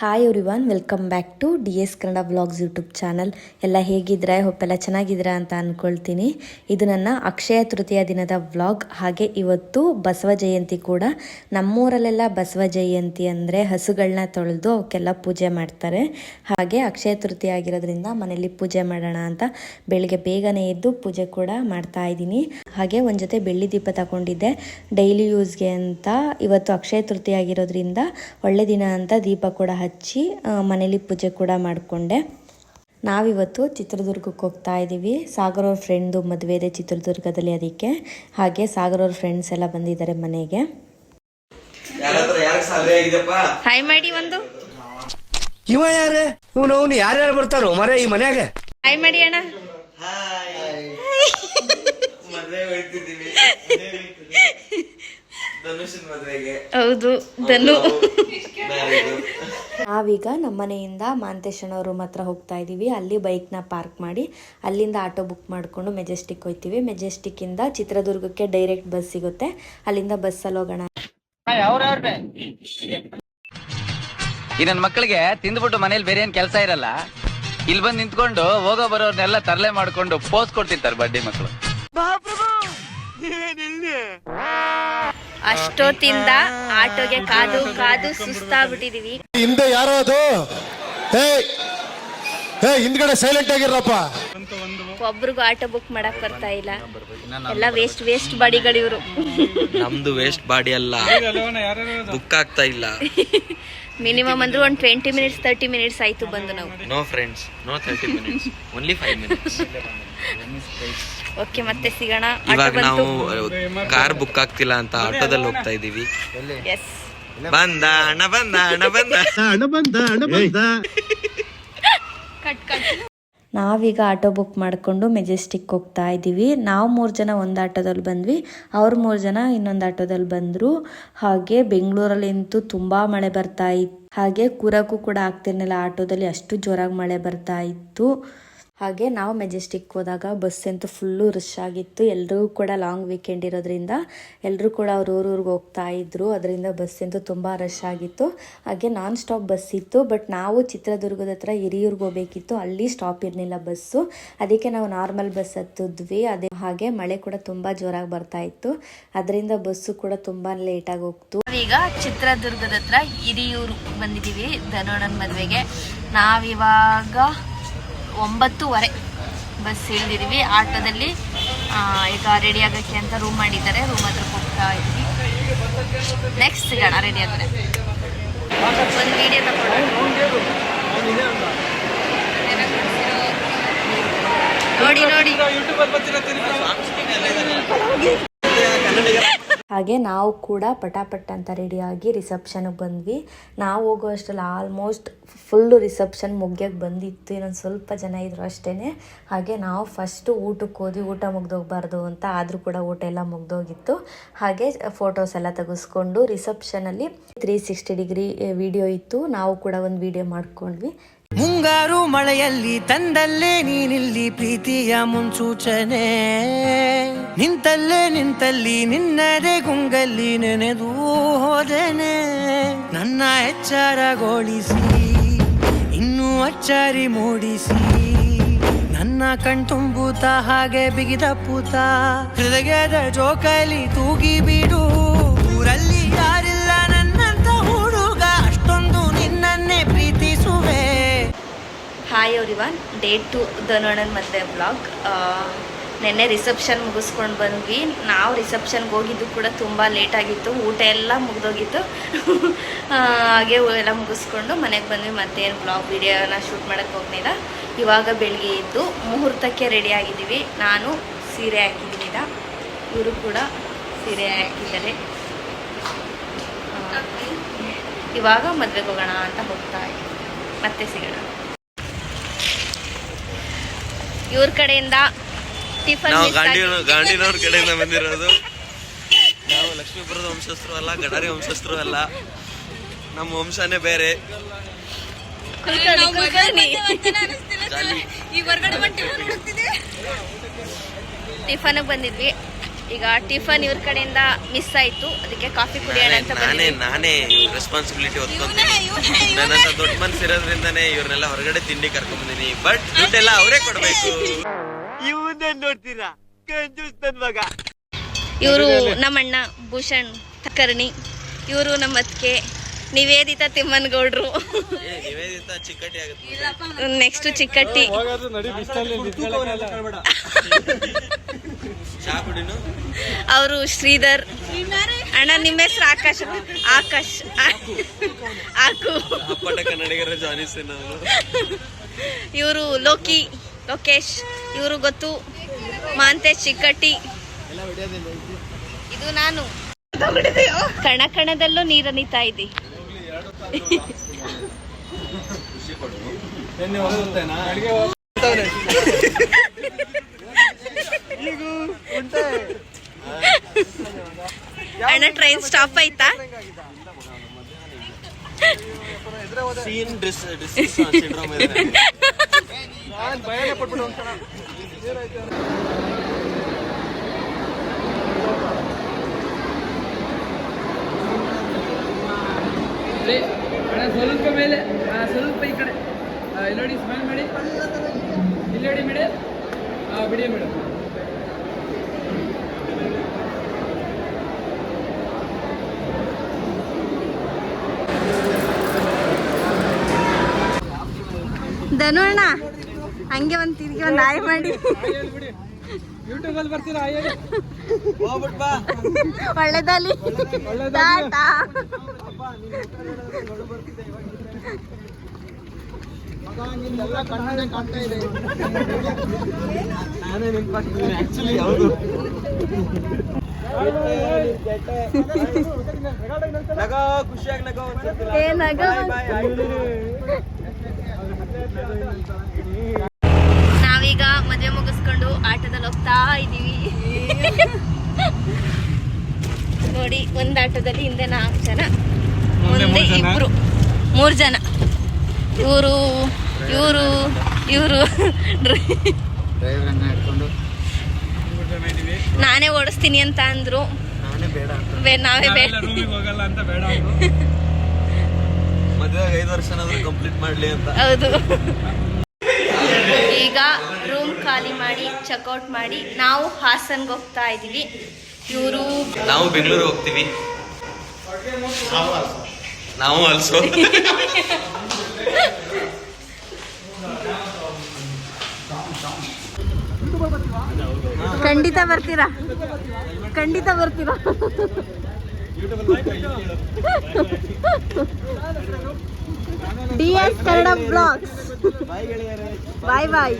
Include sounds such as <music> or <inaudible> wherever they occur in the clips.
Hi one welcome back to D S Kannada vlogs YouTube channel ಎಲ್ಲ ಹೇಗಿದ್ರೆ? ಹೊಪ್ಪೆಲ್ಲ ಚೆನ್ನಾಗಿದ್ದೀರಾ ಅಂತ ಅಂದ್ಕೊಳ್ತೀನಿ ಇದು ನನ್ನ ಅಕ್ಷಯ ತೃತೀಯ ದಿನದ ವ್ಲಾಗ್ ಹಾಗೆ ಇವತ್ತು ಬಸವ ಜಯಂತಿ ಕೂಡ. ನಮ್ಮೂರಲ್ಲೆಲ್ಲ ಬಸವ ಜಯಂತಿ ಅಂದರೆ ಹಸುಗಳನ್ನ ತೊಳೆದು ಅವಕ್ಕೆಲ್ಲ ಪೂಜೆ ಮಾಡ್ತಾರೆ. ಹಾಗೆ ಅಕ್ಷಯ ತೃತೀಯ ಆಗಿರೋದ್ರಿಂದ ಮನೇಲಿ ಪೂಜೆ ಮಾಡೋಣ ಅಂತ ಬೆಳಿಗ್ಗೆ ಬೇಗನೆ ಎದ್ದು ಪೂಜೆ ಕೂಡ ಮಾಡ್ತಾ ಇದ್ದೀನಿ. ಹಾಗೆ ಒಂದು ಜೊತೆ ಬೆಳ್ಳಿ ದೀಪ ತಗೊಂಡಿದ್ದೆ. ಡೈಲಿ ಯೂಸ್ಗೆ ಅಂತ ಇವತ್ತು ಅಕ್ಷಯ ತೃತೀಯ ಆಗಿರೋದ್ರಿಂದ ಒಳ್ಳೆ ದಿನ ಅಂತ ದೀಪ ಕೂಡ ಹಚ್ಚಿ ಮನೇಲಿ ಪೂಜೆ ಕೂಡ ಮಾಡಿಕೊಂಡೆ. ನಾವಿವತ್ತು ಚಿತ್ರದುರ್ಗಕ್ಕೆ ಹೋಗ್ತಾ ಇದ್ದೀವಿ. ಸಾಗರ್ ಅವ್ರ ಫ್ರೆಂಡ್ದು ಮದುವೆ ಇದೆ ಚಿತ್ರದುರ್ಗದಲ್ಲಿ ಅದಕ್ಕೆ. ಹಾಗೆ ಸಾಗರ್ ಅವ್ರ ಫ್ರೆಂಡ್ಸ್ ಎಲ್ಲ ಬಂದಿದ್ದಾರೆ ಮನೆಗೆ. ಯಾರತ್ರ ಯಾರಿಗೆ ಸಾಲ ಆಗಿದೆಪ್ಪ ಹಾಯ್ ಮಾಡಿ ಒಂದು. ಇವ ಯಾರು? ಇವನು ಅವನು ಯಾರ್ಯಾರು ಬರ್ತಾರೋ? ಮರ ಈ ಮನ್ಯಾಗ. ಹಾಯ್ ಮಾಡಿ ಅಣ್ಣ. ಹೌದು ಧನು. ನಾವೀಗ ನಮ್ಮ ಮನೆಯಿಂದ ಮಾಂತೇಶನವ್ರ ಹತ್ರ ಹೋಗ್ತಾ ಇದ್ದೀವಿ ಅಲ್ಲಿ ಬೈಕ್ನ ಪಾರ್ಕ್ ಮಾಡಿ ಅಲ್ಲಿಂದ ಆಟೋ ಬುಕ್ ಮಾಡಿಕೊಂಡು ಮೆಜೆಸ್ಟಿಕ್ ಹೋಗ್ತೀವಿ ಮೆಜೆಸ್ಟಿಕ್ಕಿಂದ ಚಿತ್ರದುರ್ಗಕ್ಕೆ ಡೈರೆಕ್ಟ್ ಬಸ್ ಸಿಗುತ್ತೆ. ಅಲ್ಲಿಂದ ಬಸ್ಸಲ್ಲಿ ಹೋಗೋಣ. ಈ ನನ್ನ ಮಕ್ಕಳಿಗೆ ತಿಂದ್ಬಿಟ್ಟು ಮನೇಲಿ ಬೇರೆ ಏನ್ ಕೆಲಸ ಇರಲ್ಲ. ಇಲ್ಲಿ ಬಂದು ನಿಂತ್ಕೊಂಡು ಹೋಗೋ ಬರೋರ್ನೆಲ್ಲ ತರಲೆ ಮಾಡ್ಕೊಂಡು ಪೋಸ್ ಕೊಡ್ತಿರ್ತಾರೆ ಬಡ್ಡಿ ಮಕ್ಕಳು ಅಷ್ಟೊತ್ತಿಂದ ಆಟೋಗೆ ಕಾದು ಕಾದು ಸುಸ್ತಾಗ್ಬಿಟ್ಟಿದೀವಿ. ಹಿಂದೆ ಯಾರೋ ಅದು? ಹಿಂದ್ಗಡೆ ಸೈಲೆಂಟ್ ಆಗಿರಪ್ಪ ಒಬ್ರಿಗೂ ಆಟೋ ಬುಕ್ ಮಾಡಕ್ ಬರ್ತಾ ಇಲ್ಲ. ಎಲ್ಲ ವೇಸ್ಟ್ ವೇಸ್ಟ್ ಬಾಡಿಗಳಿವ್ರು. ಇವರು ನಮ್ದು ವೇಸ್ಟ್ ಬಾಡಿ ಅಲ್ಲ. ಬುಕ್ ಆಗ್ತಾ ಇಲ್ಲ. <laughs> ಮಿನಿಮಮ್ ಅಂದ್ರೆ ಒಂದು ಟ್ವೆಂಟಿ ಮಿನಿಟ್ಸ್ ತರ್ಟಿ ಮಿನಿಟ್ಸ್ ಆಯ್ತು ಬಂದು ನಾವು. No friends no thirty minutes only five minutes okay ಮತ್ತೆ ಸಿಗೋಣ. ಇವಾಗ ನಾವು ಕಾರ್ ಬುಕ್ ಆಗ್ತಿಲ್ಲ ಅಂತ ಆಟೋದಲ್ಲಿ ಹೋಗ್ತಾ ಇದೀವಿ ಎಸ್ ಬಂದ ಅಣ್ಣ ಬಂದ ಅಣ್ಣ ಬಂದ. ನಾವೀಗ ಆಟೋ ಬುಕ್ ಮಾಡಿಕೊಂಡು ಮೆಜೆಸ್ಟಿಕ್ ಹೋಗ್ತಾ ಇದ್ದೀವಿ. ನಾವು ಮೂರು ಜನ ಒಂದು ಆಟೋದಲ್ಲಿ ಬಂದ್ವಿ. ಅವ್ರು ಮೂರು ಜನ ಇನ್ನೊಂದು ಆಟೋದಲ್ಲಿ ಬಂದರು. ಹಾಗೆ ಬೆಂಗಳೂರಲ್ಲಂತೂ ತುಂಬ ಮಳೆ ಬರ್ತಾ ಇತ್ತು. ಹಾಗೆ ಕೂರಕ್ಕೂ ಕೂಡ ಆಗ್ತಿರ್ಲಿಲ್ಲ. ಆಟೋದಲ್ಲಿ ಅಷ್ಟು ಜೋರಾಗಿ ಮಳೆ ಬರ್ತಾ ಇತ್ತು. ಹಾಗೆ ನಾವು ಮೆಜೆಸ್ಟಿಕ್ ಹೋದಾಗ ಬಸ್ ಅಂತೂ ಫುಲ್ಲು ರಶ್ ಆಗಿತ್ತು. ಎಲ್ಲರಿಗೂ ಕೂಡ ಲಾಂಗ್ ವೀಕೆಂಡ್ ಇರೋದ್ರಿಂದ ಎಲ್ಲರೂ ಕೂಡ ಅವ್ರ ಊರೂರಿಗೆ ಹೋಗ್ತಾ ಇದ್ರು. ಅದರಿಂದ ಬಸ್ ಅಂತೂ ತುಂಬ ರಶ್ ಆಗಿತ್ತು. ಹಾಗೆ ನಾನ್ ಸ್ಟಾಪ್ ಬಸ್ ಇತ್ತು. ಬಟ್ ನಾವು ಚಿತ್ರದುರ್ಗದ ಹತ್ರ ಹಿರಿಯೂರ್ಗೆ ಹೋಗ್ಬೇಕಿತ್ತು. ಅಲ್ಲಿ ಸ್ಟಾಪ್ ಇರಲಿಲ್ಲ ಬಸ್ಸು ಅದಕ್ಕೆ ನಾವು ನಾರ್ಮಲ್ ಬಸ್ ಹತ್ತಿದ್ವಿ. ಅದೇ ಹಾಗೆ ಮಳೆ ಕೂಡ ತುಂಬ ಜೋರಾಗಿ ಬರ್ತಾ ಇತ್ತು. ಅದರಿಂದ ಬಸ್ಸು ಕೂಡ ತುಂಬ ಲೇಟಾಗಿ ಹೋಗ್ತು. ಈಗ ಚಿತ್ರದುರ್ಗದ ಹತ್ರ ಹಿರಿಯೂರು ಬಂದಿದ್ದೀವಿ ಧನೋಣನ ಮದುವೆಗೆ. ನಾವಿವಾಗ ಒಂಬತ್ತುವರೆ ಬಸ್ ಇಳಿದಿದ್ದೀವಿ. ಆಟೋದಲ್ಲಿ ಈಗ ರೆಡಿ ಆಗೋಕ್ಕೆ ಅಂತ ರೂಮ್ ಮಾಡಿದ್ದಾರೆ. ರೂಮ್ ಹತ್ರ ಹೋಗ್ತಾ ಇದ್ವಿ ನೆಕ್ಸ್ಟ್ ಸಿಗೋಣ ರೆಡಿ ಆದರೆ. ಒಂದು ವಿಡಿಯೋ ನೋಡಿ ನೋಡಿ. ಹಾಗೆ ನಾವು ಕೂಡ ಪಟಾಪಟ್ ಅಂತ ರೆಡಿಯಾಗಿ ರಿಸೆಪ್ಷನ್ಗೆ ಬಂದ್ವಿ. ನಾವು ಹೋಗೋ ಅಷ್ಟರಲ್ಲಿ ಆಲ್ಮೋಸ್ಟ್ ಫುಲ್ಲು ರಿಸೆಪ್ಷನ್ ಮುಗಿಯೋಕ್ಕೆ ಬಂದಿತ್ತು. ಇನ್ನೊಂದು ಸ್ವಲ್ಪ ಜನ ಇದ್ರು ಅಷ್ಟೇ ಹಾಗೆ ನಾವು ಫಸ್ಟು ಊಟಕ್ಕೆ ಹೋದ್ವಿ. ಊಟ ಮುಗ್ದೋಗ್ಬಾರ್ದು ಅಂತ ಆದರೂ ಕೂಡ ಊಟ ಎಲ್ಲ ಮುಗ್ದೋಗಿತ್ತು. ಹಾಗೆ ಫೋಟೋಸ್ ಎಲ್ಲ ತೆಗೆಸ್ಕೊಂಡು ರಿಸೆಪ್ಷನಲ್ಲಿ ತ್ರೀ ಸಿಕ್ಸ್ಟಿ ಡಿಗ್ರಿ ವಿಡಿಯೋ ಇತ್ತು. ನಾವು ಕೂಡ ಒಂದು ವಿಡಿಯೋ ಮಾಡ್ಕೊಂಡ್ವಿ. ಮುಂಗಾರು ಮಳೆಯಲ್ಲಿ ತಂದಲ್ಲೇ ನೀನಿಲ್ಲಿ ಪ್ರೀತಿಯ ಮುನ್ಸೂಚನೆ. ನಿಂತಲ್ಲೇ ನಿಂತಲ್ಲಿ ನಿನ್ನದೇ ಗುಂಗಲ್ಲಿ ನೆನೆದು ಹೋದೆನೆ. ನನ್ನ ಎಚ್ಚರಗೊಳಿಸಿ, ಇನ್ನೂ ಅಚ್ಚರಿ ಮೂಡಿಸಿ. ನನ್ನ ಕಣ್ತುಂಬುತ್ತ ಹಾಗೆ ಬಿಗಿದ ಪೂತ. ಹೃದಯದ ಜೋಕಲಿ ತೂಗಿ ಬಿಡು. ಊರಲ್ಲಿ ಯಾರಿಲ್ಲ ನನ್ನಂತ ಹುಡುಗ. ಅಷ್ಟೊಂದು ನಿನ್ನನ್ನೇ ಪ್ರೀತಿಸುವೆ. ಹಾಯ್ ಎವ್ರಿವನ್ ಡೇ ಟು ಧನೋಣನ್ ಮತ್ತೆ ಬ್ಲಾಗ್ ನಿನ್ನೆ ರಿಸೆಪ್ಷನ್ ಮುಗಿಸ್ಕೊಂಡು ಬಂದ್ವಿ. ನಾವು ರಿಸೆಪ್ಷನ್ಗೆ ಹೋಗಿದ್ದು ಕೂಡ ತುಂಬ ಲೇಟ್ ಆಗಿತ್ತು. ಊಟ ಎಲ್ಲ ಮುಗಿದೋಗಿತ್ತು. <laughs> ಹಾಗೆ ಎಲ್ಲ ಮುಗಿಸ್ಕೊಂಡು ಮನೆಗೆ ಬಂದ್ವಿ. ಮತ್ತೇನು ಬ್ಲಾಗ್ ವಿಡಿಯೋನ ಶೂಟ್ ಮಾಡೋಕ್ಕೆ ಹೋಗಲಿಲ್ಲ. ಇವಾಗ ಬೆಳಗ್ಗೆ ಇದ್ದು ಮುಹೂರ್ತಕ್ಕೆ ರೆಡಿ ಆಗಿದ್ದೀವಿ. ನಾನು ಸೀರೆ ಹಾಕಿದ್ದೀನಿ. ಈಗ ಇವರು ಕೂಡ ಸೀರೆ ಹಾಕಿದ್ದಾರೆ. ಇವಾಗ ಮದುವೆಗೆ ಹೋಗೋಣ ಅಂತ ಹೋಗ್ತಾ ಮತ್ತೆ ಸಿಗೋಣ. ಇವ್ರ ಕಡೆಯಿಂದ ನಾವು ಗಾಂಧಿ ಗಾಂಧಿನವ್ರ ಕಡೆಯಿಂದ ಬಂದಿರೋದು. ನಾವು ಲಕ್ಷ್ಮೀಪುರದ ವಂಶಸ್ಥರು ಅಲ್ಲ ಗಡಾರಿ ವಂಶಸ್ಥರು ಅಲ್ಲ. ನಮ್ಮ ವಂಶನೇ ಬೇರೆ. ಟಿಫನ್ ಬಂದಿದ್ವಿ. ಈಗ ಟಿಫನ್ ಇವ್ರ ಕಡೆಯಿಂದ ಮಿಸ್ ಆಯ್ತು. ಅದಕ್ಕೆ ಕಾಫಿ ಕುಡಿಯೋಣ ನಾನೇ ಅಂತ ನಾನೇ ನಾನೇ ರೆಸ್ಪಾನ್ಸಿಬಿಲಿಟಿ ಹೊತ್ಕೊಂತೀನಿ. ನನ್ನಂತ ದೊಡ್ಡ ಮನ್ಸಿರೋದ್ರಿಂದಾನೇ ಇವ್ರನ್ನೆಲ್ಲ ಹೊರಗಡೆ ತಿಂಡಿ ಕರ್ಕೊಂಡ್ಬಂದಿನಿ ಬಟ್ ದುಡ್ಡೆಲ್ಲ ಅವರೇ ಕೊಡ್ಬೇಕು. ಇವರು ನಮ್ಮಣ್ಣ ಭೂಷಣ್ ಕರ್ಣಿ ಇವರು ನಮ್ಮ ಅತ್ತಿಗೆ ನಿವೇದಿತಾ ತಿಮ್ಮನಗೌಡ್ರು. ನೆಕ್ಸ್ಟ್ ಚಿಕ್ಕಟ್ಟಿ. ಅವರು ಶ್ರೀಧರ್. ಅಣ್ಣ ನಿಮ್ಮ ಹೆಸರು ಆಕಾಶ್. ಆಕಾಶ್. ಆಕು. ಇವರು ಲೋಕಿ ಲೋಕೇಶ್. ಇವರು ಗೊತ್ತು. ಮಾಂತೆ ಚಿಕ್ಕಟ್ಟಿ. ಇದು ನಾನು. ಕಣ ಕಣದಲ್ಲೂ ನೀರನಿತಾ ಇದೆ. ಅಣ್ಣ ಟ್ರೈನ್ ಸ್ಟಾಪ್ ಆಯ್ತಾ? ಸೀನ್ ಡಿಸ್ ಡಿಸ್ ಸಿಂಡ್ರೋಮ್ ಇದೆ ಸ್ವಲ್ಪ ಮೇಲೆ ಸ್ವಲ್ಪ ಈ ಕಡೆ ಇಲ್ಲಿ ನೋಡಿ ಸ್ಮೈಲ್ ಮಾಡಿ ಇಲ್ಲಿ ನೋಡಿ ಮೇಡಮ್ ಬಿಡಿ ಮೇಡಮ್ ಧನು ಅಣ್ಣ. ಹಂಗೆ ಒಂದು ತಿರುಗಿ ಒಂದು ಆಯ್ ಮಾಡಿ. ಒಳ್ಳೇದಲ್ಲಿ ಖುಷಿಯಾಗಿ <laughs> ನಗೋ ಏ ನಗು. ನಾವೀಗ ಮದುವೆ ಮುಗಿಸ್ಕೊಂಡು ಆಟೋದಲ್ಲಿ ಹೋಗ್ತಾ ಇದ್ದೀವಿ ನೋಡಿ ಒಂದ್ ಆಟೋದಲ್ಲಿ ಹಿಂದೆ ನಾಲ್ಕು ಜನ ಮುಂದೆ ಇಬ್ರು. ಮೂರು ಜನ. ಇವರು ಇವರು ಇವರು. ನಾನೇ ಓಡಿಸ್ತೀನಿ ಅಂತ ಅಂದ್ರು. ನಾವೇ ಬೇಡ. ರೂಮಿಗೆ ಹೋಗಲ್ಲ ಅಂತ ಬೇಡ ಮದುವೆ ಐದು ವರ್ಷನಾದ್ರೂ ಕಂಪ್ಲೀಟ್ ಮಾಡ್ಲಿ ಅಂತ. ಹೌದು. ಈಗ ರೂಮ್ ಖಾಲಿ ಮಾಡಿ ಚೆಕ್ಔಟ್ ಮಾಡಿ ನಾವು ಹಾಸನ್ಗೆ ಹೋಗ್ತಾ ಇದೀವಿ ಇವರು ನಾವು ಬೆಂಗಳೂರು ಹೋಗ್ತೀವಿ. ನಾವು ಆಲ್ಸೋ ಖಂಡಿತ ಬರ್ತೀರಾ? ಖಂಡಿತ ಬರ್ತೀರಾ? D S Kannada blogs. Bye bye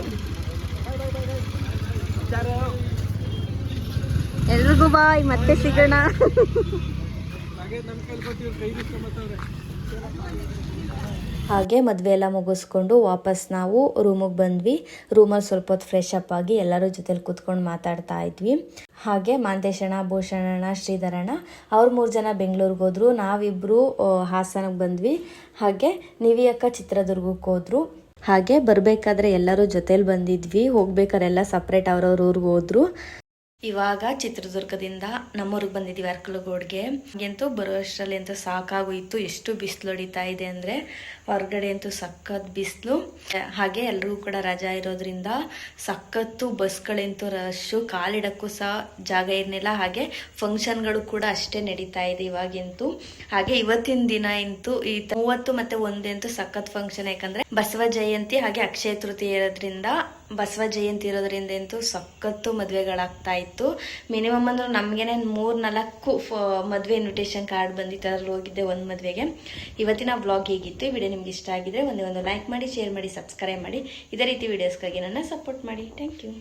ಎಲ್ರಿಗೂ ಬಾಯ್ ಮತ್ತೆ ಸಿಗೋಣ. ಹಾಗೆ ಮದುವೆ ಎಲ್ಲ ಮುಗಿಸ್ಕೊಂಡು ವಾಪಸ್ ನಾವು ರೂಮಿಗೆ ಬಂದ್ವಿ. ರೂಮಲ್ಲಿ ಸ್ವಲ್ಪ ಹೊತ್ತು ಫ್ರೆಶ್ ಅಪ್ ಆಗಿ ಎಲ್ಲರ ಜೊತೆಲಿ ಕೂತ್ಕೊಂಡು ಮಾತಾಡ್ತಾ ಇದ್ವಿ. ಹಾಗೆ ಮಾಂತೇಶಣ್ಣ, ಭೂಷಣಣ್ಣ, ಶ್ರೀಧರಣ್ಣ, ಅವ್ರು ಮೂರು ಜನ ಬೆಂಗಳೂರಿಗೆ ಹೋದ್ರು. ನಾವಿಬ್ಬರು ಹಾಸನಕ್ಕೆ ಬಂದ್ವಿ. ಹಾಗೆ ನಿವಿ ಅಕ್ಕ ಚಿತ್ರದುರ್ಗಕ್ಕೆ ಹೋದ್ರು. ಹಾಗೆ ಬರಬೇಕಾದ್ರೆ ಎಲ್ಲರೂ ಜೊತೇಲಿ ಬಂದಿದ್ವಿ. ಹೋಗ್ಬೇಕಾದ್ರೆ ಎಲ್ಲ ಸಪ್ರೇಟ್ ಅವ್ರವ್ರ ಊರಿಗೆ ಹೋದ್ರು. ಇವಾಗ ಚಿತ್ರದುರ್ಗದಿಂದ ನಮ್ಮೂರಿಗೆ ಬಂದಿದ್ದೀವಿ ಅರ್ಕಲಗೋಡ್ಗೆ. ಅಂತೂ ಬರೋ ಅಷ್ಟರಲ್ಲಿ ಅಂತೂ ಸಾಕಾಗೋಯಿತು, ಎಷ್ಟು ಬಿಸಿಲು ಹೊಡಿತಾ ಇದೆ ಅಂದರೆ ಹೊರಗಡೆ ಅಂತೂ ಸಖತ್ ಬಿಸಿಲು. ಹಾಗೆ ಎಲ್ರಿಗೂ ಕೂಡ ರಜಾ ಇರೋದ್ರಿಂದ ಸಖತ್ತು ಬಸ್ಗಳಂತೂ ರಶ್ಶು, ಕಾಲಿಡಕ್ಕೂ ಸಹ ಜಾಗ ಇರಲಿಲ್ಲ ಹಾಗೆ ಫಂಕ್ಷನ್ಗಳು ಕೂಡ ಅಷ್ಟೇ ನಡೀತಾ ಇದೆ ಇವಾಗಂತೂ. ಹಾಗೆ ಇವತ್ತಿನ ದಿನ ಅಂತೂ ಈ ಮೂವತ್ತು ಮತ್ತೆ ಒಂದಂತೂ ಸಖತ್ ಫಂಕ್ಷನ್. ಯಾಕಂದ್ರೆ ಬಸವ ಜಯಂತಿ ಹಾಗೆ ಅಕ್ಷಯ ತೃತೀಯ ಇರೋದ್ರಿಂದ ಬಸವ ಜಯಂತಿ ಇರೋದ್ರಿಂದ ಅಂತೂ ಸಖತ್ತು ಮದುವೆಗಳಾಗ್ತಾ ಇತ್ತು. ಮಿನಿಮಮ್ ಅಂದ್ರೆ ನಮಗೇನೆ ಮೂರು ನಾಲ್ಕು ಮದುವೆ ಇನ್ವಿಟೇಷನ್ ಕಾರ್ಡ್ ಬಂದಿತ್ತು ಅದ್ರಲ್ಲಿ ಹೋಗಿದ್ದೆ ಒಂದು ಮದುವೆಗೆ. ಇವತ್ತಿನ ಬ್ಲಾಗ್ ಹೇಗಿತ್ತು? ಈ ವಿಡಿಯೋ ನಿಮ್ಗೆ ಇಷ್ಟ ಆಗಿದ್ರೆ ಒಂದೇ ಒಂದು ಲೈಕ್ ಮಾಡಿ ಶೇರ್ ಮಾಡಿ ಸಬ್ಸ್ಕ್ರೈಬ್ ಮಾಡಿ. ಇದೇ ರೀತಿ ವಿಡಿಯೋಸ್ಗಾಗಿ ನನ್ನ ಸಪೋರ್ಟ್ ಮಾಡಿ. Thank you